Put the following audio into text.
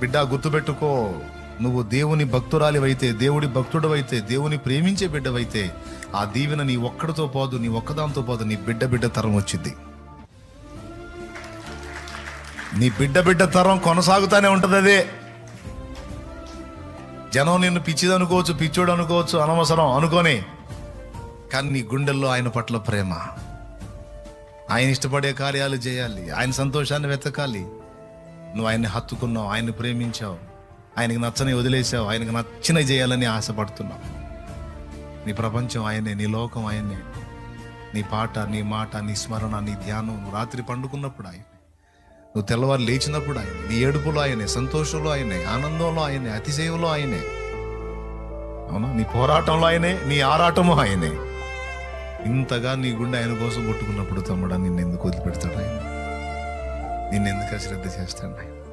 బిడ్డ గుర్తుపెట్టుకో. నువ్వు దేవుని భక్తురాలివైతే దేవుడి భక్తుడవైతే దేవుని ప్రేమించే బిడ్డవైతే ఆ దీవెన నీ ఒక్కడితో పోదు నీ ఒక్కదాంతో పోదు నీ బిడ్డ బిడ్డ తరం వచ్చింది. నీ బిడ్డ బిడ్డ తరం కొనసాగుతానే ఉంటుంది అదే. జనం నిన్ను పిచ్చిది అనుకోవచ్చు పిచ్చోడు అనుకోవచ్చు అనవసరం అనుకోని కానీ నీ గుండెల్లో ఆయన పట్ల ప్రేమ. ఆయన ఇష్టపడే కార్యాలు చేయాలి ఆయన సంతోషాన్ని వెతకాలి నువ్వు ఆయన్ని హత్తుకున్నావు ఆయన్ని ప్రేమించావు ఆయనకి నచ్చని వదిలేసావు ఆయనకి నచ్చిన చేయాలని ఆశపడుతున్నావు. నీ ప్రపంచం ఆయనే నీ లోకం ఆయనే నీ పాట నీ మాట నీ స్మరణ నీ ధ్యానం నువ్వు రాత్రి పండుకున్నప్పుడు ఆయన. నువ్వు తెల్లవారు లేచినప్పుడు ఆయన నీ ఏడుపులో ఆయనే సంతోషంలో ఆయనే ఆనందంలో ఆయనే అతిశయంలో ఆయనే. అవునా? నీ పోరాటంలో ఆయనే నీ ఆరాటము ఆయనే. ఇంతగా నీ గుండె ఆయన కోసం కొట్టుకున్నప్పుడు తమ్ముడా నిన్ను ఎందుకు వదిలిపెడతాడు ఆయన? నిన్ను ఎందుకు అశ్రద్ధ చేస్తాడు. ఆయన